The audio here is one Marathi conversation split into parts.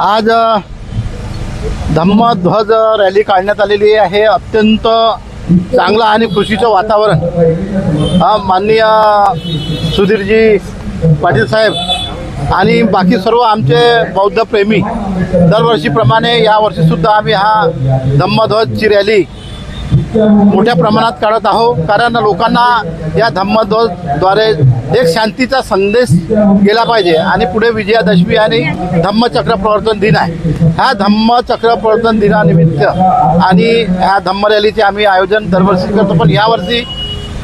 आज धम्मध्वज रॅली काढण्यात आलेली आहे. अत्यंत चांगलं आणि खुशीचं वातावरण. माननीय सुधीरजी पाटील साहेब आणि बाकी सर्व आमचे बौद्ध प्रेमी दरवर्षीप्रमाणे यावर्षीसुद्धा आम्ही हा धम्मध्वजची रॅली मोठ्या प्रमाणात काढत आहो कारण लोकांना या धम्मद्वारे एक शांतीचा संदेश गेला पाहिजे. आणि पुढे विजयादशमी आणि धम्मचक्र प्रवर्तन दिन आहे. ह्या धम्मचक्र प्रवर्तन दिनानिमित्त आणि ह्या धम्म रॅलीचे आम्ही आयोजन दरवर्षी करतो. पण यावर्षी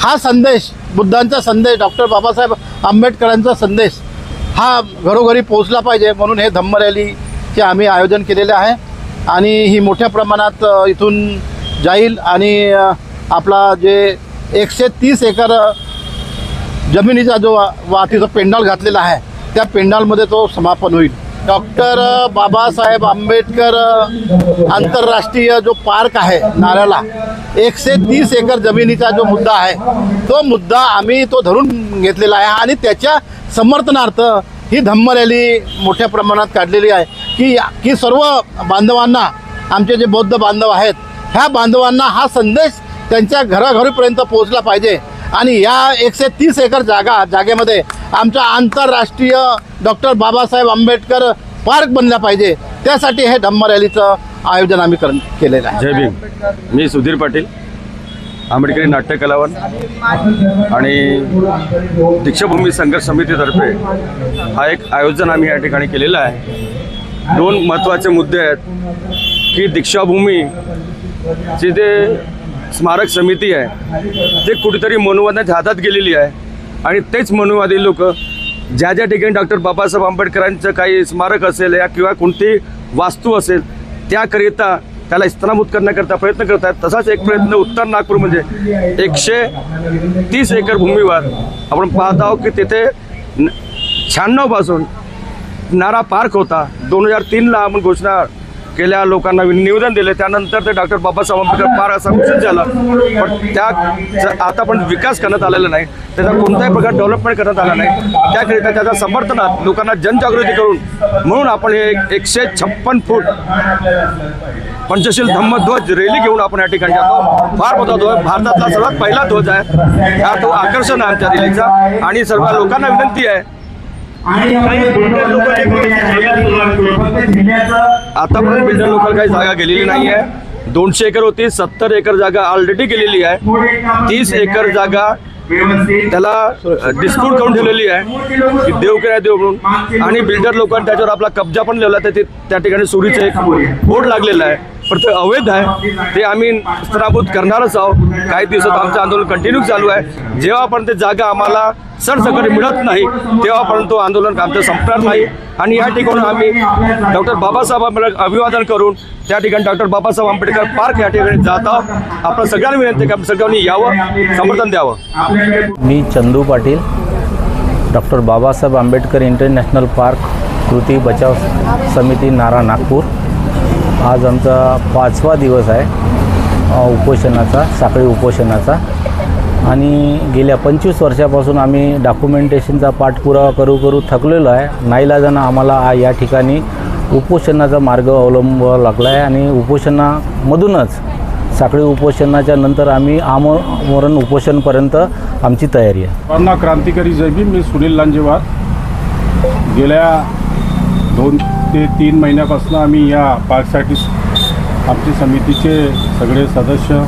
हा संदेश बुद्धांचा संदेश डॉक्टर बाबासाहेब आंबेडकरांचा संदेश हा घरोघरी पोहोचला पाहिजे. म्हणून हे धम्म रॅलीचे आम्ही आयोजन केलेले आहे. आणि ही मोठ्या प्रमाणात इथून जाईल आणि आपला जे एकशे तीस एकर जमिनीचा जो वातीचा पेंडाल घातलेला आहे त्या पेंडालमध्ये तो समापन होईल. डॉक्टर बाबासाहेब आंबेडकर आंतरराष्ट्रीय जो पार्क आहे नाऱ्याला एकशे तीस एकर जमिनीचा जो मुद्दा आहे तो मुद्दा आम्ही तो धरून घेतलेला आहे आणि त्याच्या समर्थनार्थ ही धम्म रॅली मोठ्या प्रमाणात काढलेली आहे. की की सर्व बांधवांना आमचे जे बौद्ध बांधव आहेत ह्या बांधवांना हा संदेश त्यांच्या घराघरीपर्यंत पोहोचला पाहिजे. आणि या एकशे तीस एकर जागा जागेमध्ये आमचा आंतरराष्ट्रीय डॉक्टर बाबासाहेब आंबेडकर पार्क बनला पाहिजे. त्यासाठी हे धम्म रॅलीचं आयोजन आम्ही कर केलेलं आहे. जय भीम. मी सुधीर पाटील आंबेडकरी नाट्य कलावंत आणि दीक्षाभूमी संघर्ष समितीतर्फे हा एक आयोजन आम्ही या ठिकाणी केलेलं आहे. दोन महत्त्वाचे मुद्दे आहेत की दीक्षाभूमी जिथे स्मारक समिती आहे ते कुठेतरी मनुवादाच्या हातात गेलेली आहे. आणि तेच मनुवादी लोक ज्या ज्या ठिकाणी डॉक्टर बाबासाहेब आंबेडकरांचं काही स्मारक असेल या किंवा कोणती वास्तू असेल त्याकरिता त्याला इस्तनाभूत करण्याकरता प्रयत्न करत आहेत तसाच एक प्रयत्न उत्तर नागपूर म्हणजे एकशे तीस एकर भूमीवर आपण पाहत आहोत की तिथे शहाण्णवपासून नारा पार्क होता. दोन हजार तीनला आपण घोषणा केल्या लोकांना निवेदन दिले. त्यानंतर ते डॉक्टर बाबासाहेब आंबेडकर फार असा घोषित झाला. पण त्या आता पण विकास करण्यात आलेला नाही. त्याचा कोणताही प्रकार डेव्हलपमेंट करण्यात आला नाही. त्याकरिता त्याच्या समर्थनात लोकांना जनजागृती करून म्हणून आपण हे एक- एकशे छप्पन फूट पंचशील धम्मध्वज रॅली घेऊन आपण या ठिकाणी जातो. फार मोठा ध्वज. भारतातला सर्वात पहिला ध्वज आहे. हा तो आकर्षण आहे आमच्या रॅलीचा आणि सर्व लोकांना विनंती आहे आणि काही बिल्डर लोकांनी आतापर्यंत बिल्डर लोकल काही जागा गेलेली नाही आहे दोनशे एकर होती सत्तर एकर जागा ऑलरेडी गेलेली आहे. तीस एकर जागा त्याला डिस्प्यूट करून ठेवलेली आहे. की देव किराय देव म्हणून. आणि बिल्डर लोकांनी त्याच्यावर आपला कब्जा पण लिहिला तर ते त्या ठिकाणी सुरीचं एक बोर्ड लागलेला आहे. पण अवैध आहे ते आम्ही स्तराभूत करणारच आहोत. काही दिवसात आमचं आंदोलन कंटिन्यू चालू आहे. जेव्हापर्यंत ते जागा आम्हाला सरसकट मिळत नाही तेव्हापर्यंत तो आंदोलन आमचं संपणार नाही. आणि या ठिकाणी आम्ही डॉक्टर बाबासाहेब आंबेडकर अभिवादन करून त्या ठिकाणी डॉक्टर बाबासाहेब आंबेडकर पार्क या ठिकाणी जात आहोत. आपण सगळ्यांना विनंती आहे की आपण सगळ्यांनी यावं समर्थन द्यावं. मी Chandu Patil doctor Babasaheb Ambedkar international park कृती बचाव समिती नारा नागपूर. आज आमचा पाचवा दिवस आहे उपोषणाचा साखळी उपोषणाचा. आणि गेल्या पंचवीस वर्षापासून आम्ही डॉक्युमेंटेशनचा पाठपुरावा करू करू थकलेलो आहे. नाईलाजानं आम्हाला आ- या ठिकाणी उपोषणाचा मार्ग अवलंबावा लागला आहे आणि उपोषणामधूनच साखळी उपोषणाच्या नंतर आम्ही आमरण उपोषणपर्यंत आमची तयारी आहे. सर्वांना क्रांतिकारी जय मी सुनील लांजेवार. गेल्या दोन ते तीन महिन्यापासून आम्ही या पार्कसाठी आमची समितीचे सगळे सदस्य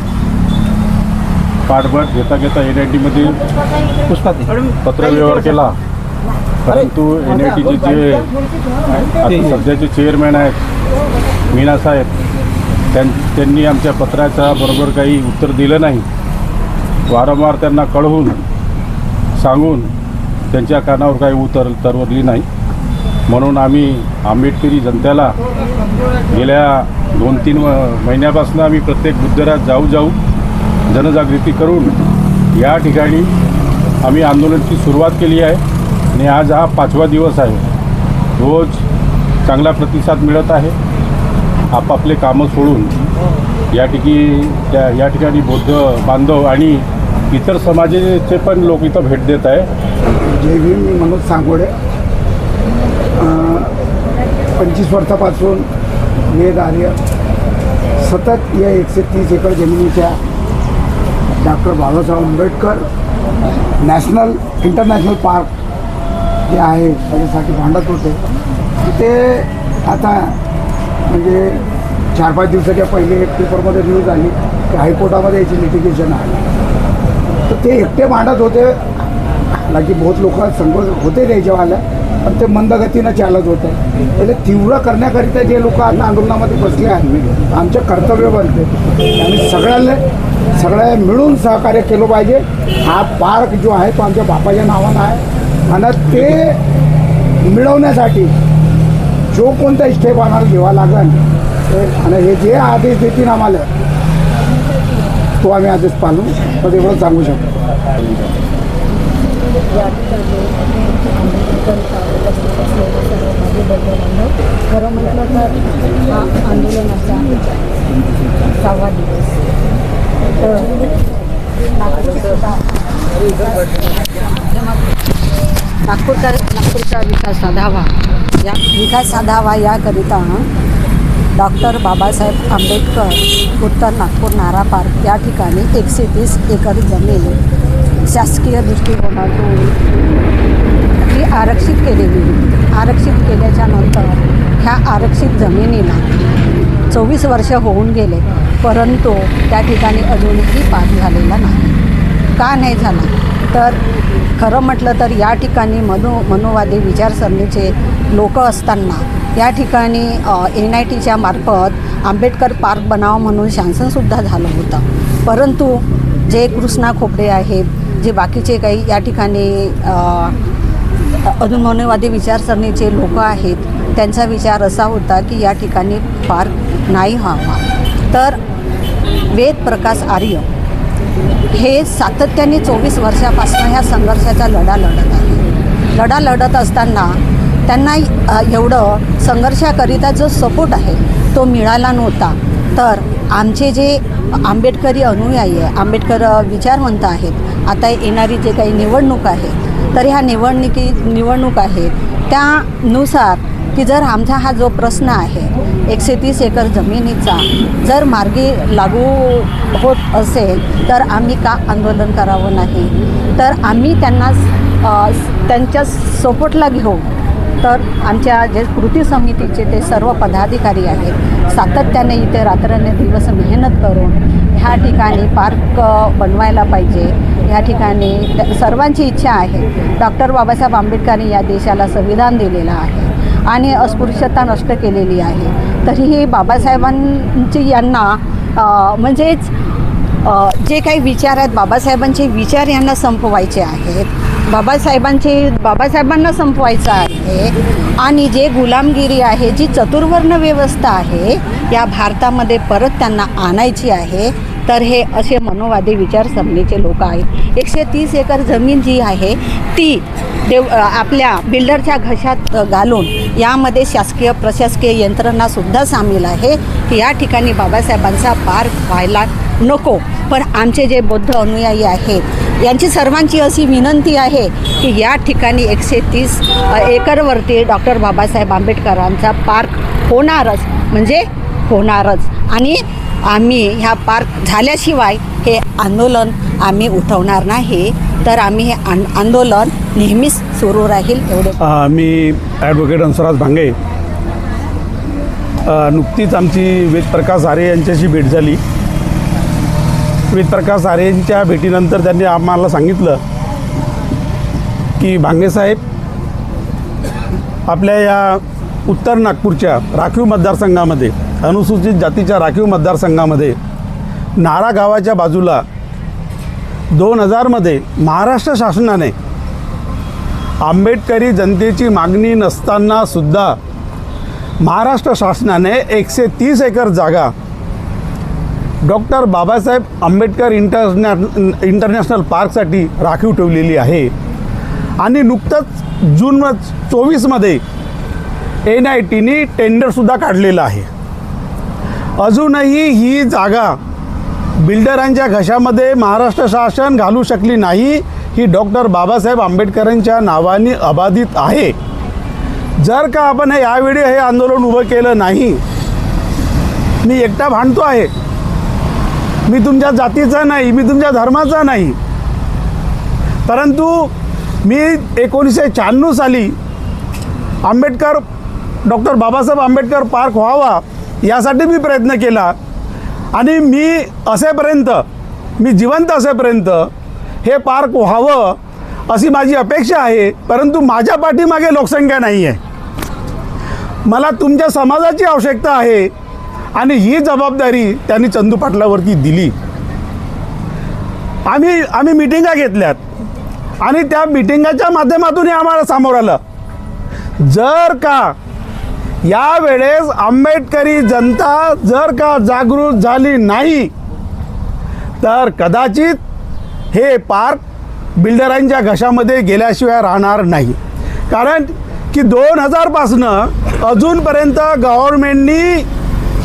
पाठबळ घेता घेता एन आय टीमध्ये पत्रव्यवहार केला. परंतु एन आय टीचे जे सध्याचे चेअरमॅन आहेत मीना साहेब त्यां त्यांनी आमच्या पत्राच्या बरोबर काही उत्तर दिलं नाही. वारंवार त्यांना कळवून सांगून त्यांच्या कानावर काही उतर तरवरली नाही. म्हणून आम्ही आंबेडकरी जनतेला गेल्या दोन तीन म- महिन्यापासून आम्ही प्रत्येक बुद्धरात जाऊ जाऊ जनजागृती करून या ठिकाणी आम्ही आंदोलनाची सुरुवात केली आहे आणि आज हा पाचवा दिवस आहे. रोज चांगला प्रतिसाद मिळत आहे. आपापले कामं सोडून या ठिकी त्या या ठिकाणी बौद्ध बांधव आणि इतर समाजाचे पण लोक इथं भेट देत आहे जय भीम मी मनोज सांगोडे. पंचवीस वर्षापासून वेद आर्य सतत या एकशे तीस एकर जमिनीच्या doctor Babasaheb Ambedkar national international park जे आहे त्याच्यासाठी भांडत होते. ते आता म्हणजे चार पाच दिवसाच्या पहिले एक पेपरमध्ये न्यूज आली की हायकोर्टामध्ये याची लिटिगेशन आहे. तर ते एकटे भांडत होते. हालांकी बहुत लोक संघ होते त्याच्यावाल्या. पण ते मंदगतीनं चालत होते. म्हणजे तीव्र करण्याकरिता जे लोक आता आंदोलनामध्ये बसले आहेत आमचे कर्तव्य बनते. आणि सगळ्याला सगळ्या मिळून सहकार्य केलं पाहिजे. हा पार्क जो आहे तो आमच्या बापाच्या नावानं आहे. आणि ते मिळवण्यासाठी जो कोणता स्टेप आम्हाला घ्यावा लागेल आणि हे जे आदेश देतील आम्हाला तो आम्ही आदेश पाळू तर एवढं सांगू शकतो. करता उपस्थित असलेले सर्व माझे बंधुबांधव खरं म्हटलं तर हा आंदोलनाचा सहावा दिवस तर नागपूरकर नागपूरचा विकास साधावा या विकास साधावा याकरिता डॉक्टर बाबासाहेब आंबेडकर उत्तर नागपूर नारा पार्क या ठिकाणी एकशे तीस एकर जमीन शासकीय दृष्टिकोनातून आरक्षित केलेली होती. आरक्षित केल्याच्यानंतर ह्या आरक्षित जमिनीला चोवीस वर्ष होऊन गेले परंतु त्या ठिकाणी अजूनही पाक झालेला नाही. का नाही झाला? तर खरं म्हटलं तर या ठिकाणी मनो मनोवादी विचारसरणीचे लोक असताना या ठिकाणी एन आय टीच्या मार्फत आंबेडकर पार्क बनावं म्हणून शासनसुद्धा झालं होतं. परंतु जे कृष्णा खोपडे आहेत जे बाकीचे काही या ठिकाणी अनुमानवादी विचारसरणीचे लोक आहेत त्यांचा विचार असा होता की या ठिकाणी पार्क नाही व्हावा तर वेद प्रकाश आर्य हे सातत्याने चोवीस वर्षापासून ह्या संघर्षाचा लढा लढत आहे लढा लढत असताना त्यांना एवढं संघर्षाकरिता जो सपोर्ट आहे तो मिळाला नव्हता तर आमचे जे आंबेडकरी अनुयायी आहे आंबेडकर विचारवंत आहेत आता येणारी जे काही निवडणूक आहे तर ह्या निवडणुकी निवडणूक आहेत त्यानुसार की जर आमचा हा जो प्रश्न आहे एकशे तीस एकर जमिनीचा जर मार्गी लागू होत असेल तर आम्ही का आंदोलन करावं नाही? तर आम्ही त्यांना त्यांच्या सपोर्टला घेऊ. तर आमच्या जे कृती समितीचे ते सर्व पदाधिकारी आहेत सातत्याने इथे रात्रने दिवस मेहनत करून ह्या ठिकाणी पार्क बनवायला पाहिजे. या ठिकाणी सर्वांची इच्छा आहे. डॉक्टर बाबासाहेब आंबेडकरांनी या देशाला संविधान दिलेलं आहे आणि अस्पृश्यता नष्ट केलेली आहे. तरीही बाबासाहेबांची यांना म्हणजेच जे काही विचार आहेत बाबासाहेबांचे विचार यांना संपवायचे आहेत. बाबासाहेबांचे बाबासाहेबांना संपवायचं आहे आणि जे गुलामगिरी आहे जी चतुर्वर्ण व्यवस्था आहे या भारतामध्ये परत त्यांना आणायची आहे. तर हे असे मनोवादी विचारसरणीचे लोक आहेत. एकशे तीस एकर जमीन जी आहे ती देव आपल्या बिल्डरच्या घशात घालून यामध्ये शासकीय प्रशासकीय यंत्रणासुद्धा सामील आहे. की या ठिकाणी बाबासाहेबांचा पार्क व्हायला नको. पण आमचे जे बौद्ध अनुयायी आहेत यांची सर्वांची अशी विनंती आहे की या ठिकाणी एकशे तीस एकरवरती डॉक्टर बाबासाहेब आंबेडकरांचा पार्क होणारच म्हणजे होणारच. आणि आम्ही ह्या पार्क झाल्याशिवाय हे आंदोलन आम्ही उठवणार नाही. तर आम्ही हे आन आंदोलन नेहमीच सुरू राहील एवढे. मी ॲडव्होकेट हंसराज भांगे. नुकतीच आमची वेदप्रकाश आरे यांच्याशी भेट झाली. वेदप्रकाश आरे यांच्या भेटीनंतर त्यांनी आम्हाला सांगितलं की भांगेसाहेब आपल्या या उत्तर नागपूरच्या राखीव मतदारसंघामध्ये अनुसूचित जातीच्या राखीव मतदारसंघामध्ये नारा गावाच्या बाजूला दोन हजारमध्ये महाराष्ट्र शासनाने आंबेडकरी जनतेची मागणी नसताना सुद्धा महाराष्ट्र शासनाने एकशे तीस एकर जागा doctor Babasaheb Ambedkar inter international पार्कसाठी राखीव ठेवलेली आहे. आणि नुकतंच जून चोवीसमध्ये एन आय टीनी टेंडरसुद्धा काढलेलं आहे. अजूनही ही जागा बिल्डरांच्या घशामध्ये महाराष्ट्र शासन घालू शकली नाही ही डॉक्टर बाबासाहेब आंबेडकरांच्या नावाने अबाधित आहे. जर का आपण हे यावेळी हे आंदोलन उभं केलं नाही मी एकटा भांडतो आहे. मी तुमच्या जातीचा नाही मी तुमच्या धर्माचा नाही. परंतु मी एकोणीसशे शहाण्णव साली आंबेडकर डॉक्टर बाबासाहेब आंबेडकर पार्क व्हावा यासाठी मी प्रयत्न केला. आणि मी असेपर्यंत मी जिवंत असेपर्यंत हे पार्क व्हावं अशी माझी अपेक्षा आहे परंतु माझ्या पाठीमागे लोकसंख्या नाही आहे मला तुमच्या समाजाची आवश्यकता आहे आणि ही जबाबदारी त्यांनी चंदू पाटलावरती दिली. आम्ही आम्ही मिटिंगा घेतल्यात आणि त्या मिटिंगाच्या माध्यमातूनही आम्हाला समोर आलं. जर का यावेळेस आंबेडकरी जनता जर का जागृत झाली नाही तर कदाचित हे पार्क बिल्डरांच्या घशामध्ये गेल्याशिवाय राहणार नाही. कारण की दोन हजारपासनं अजूनपर्यंत गव्हर्नमेंटनी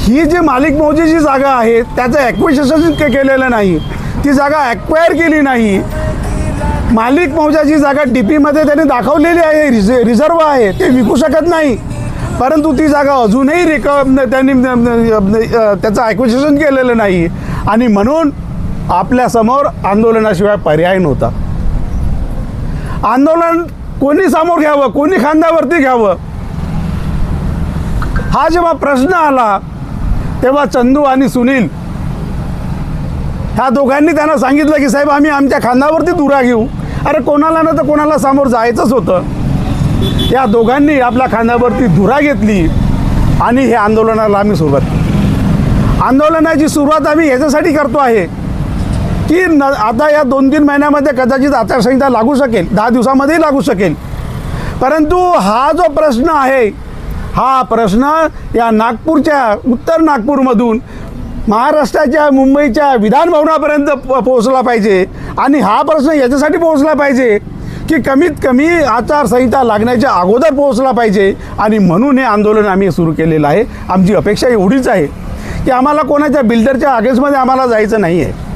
ही जी मालिक मौजीची जागा आहे त्याचं ॲक्विशेशन केलेलं नाही. ती जागा ॲक्वायर केली नाही. मालिक मौजाची जागा डी पीमध्ये त्यांनी दाखवलेली आहे रिझ रिझर्व आहे ते विकू शकत नाही. परंतु ती जागा अजूनही रिक त्यांनी त्याचं ॲक्विशन केलेलं नाही. आणि म्हणून आपल्यासमोर आंदोलनाशिवाय पर्याय नव्हता. आंदोलन कोणी समोर घ्यावं कोणी खांद्यावरती घ्यावं? हा जेव्हा प्रश्न आला तेव्हा चंदू आणि सुनील ह्या दोघांनी त्यांना सांगितलं की साहेब आम्ही आमच्या खांद्यावरती दुरा घेऊ. अरे कोणाला ना तर कोणाला समोर जायचंच होतं. या दोघांनी आपल्या खांद्यावरती धुरा घेतली आणि हे आंदोलनाला आम्ही सुरुवात केली आंदोलनाची सुरुवात आम्ही ह्याच्यासाठी करतो आहे की न आता या दोन तीन महिन्यामध्ये कदाचित आचारसंहिता लागू शकेल दहा दिवसामध्येही लागू शकेल. परंतु हा जो प्रश्न आहे हा प्रश्न या नागपूरच्या उत्तर नागपूरमधून महाराष्ट्राच्या मुंबईच्या विधानभवनापर्यंत प- पोहोचला पाहिजे आणि हा प्रश्न याच्यासाठी पोहोचला पाहिजे की कमीत कमी आचारसंहिता लागण्याच्या अगोदर पोहोचला पाहिजे. आणि म्हणून हे आंदोलन आम्ही सुरू केलेलं आहे. आमची अपेक्षा एवढीच आहे की आम्हाला कोणाच्या बिल्डरच्या अगेन्स्टमध्ये आम्हाला जायचं नाही आहे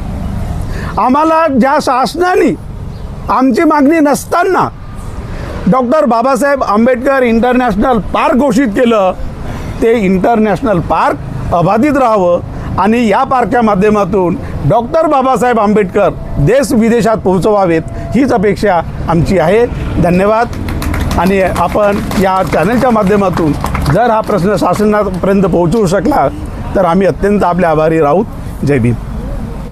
आम्हाला ज्या शासनाने आमची मागणी नसताना doctor Babasaheb Ambedkar international park घोषित केलं ते इंटरनॅशनल पार्क अबाधित राहावं. आणि या पार्कच्या माध्यमातून डॉक्टर बाबासाहेब आंबेडकर देश विदेशात पोहोचवावेत हीच अपेक्षा आमची आहे. धन्यवाद. आणि आपण या चॅनलच्या माध्यमातून जर हा प्रश्न शासनापर्यंत पोहोचवू शकला तर आम्ही अत्यंत आपले आभारी राहूत जय भीम.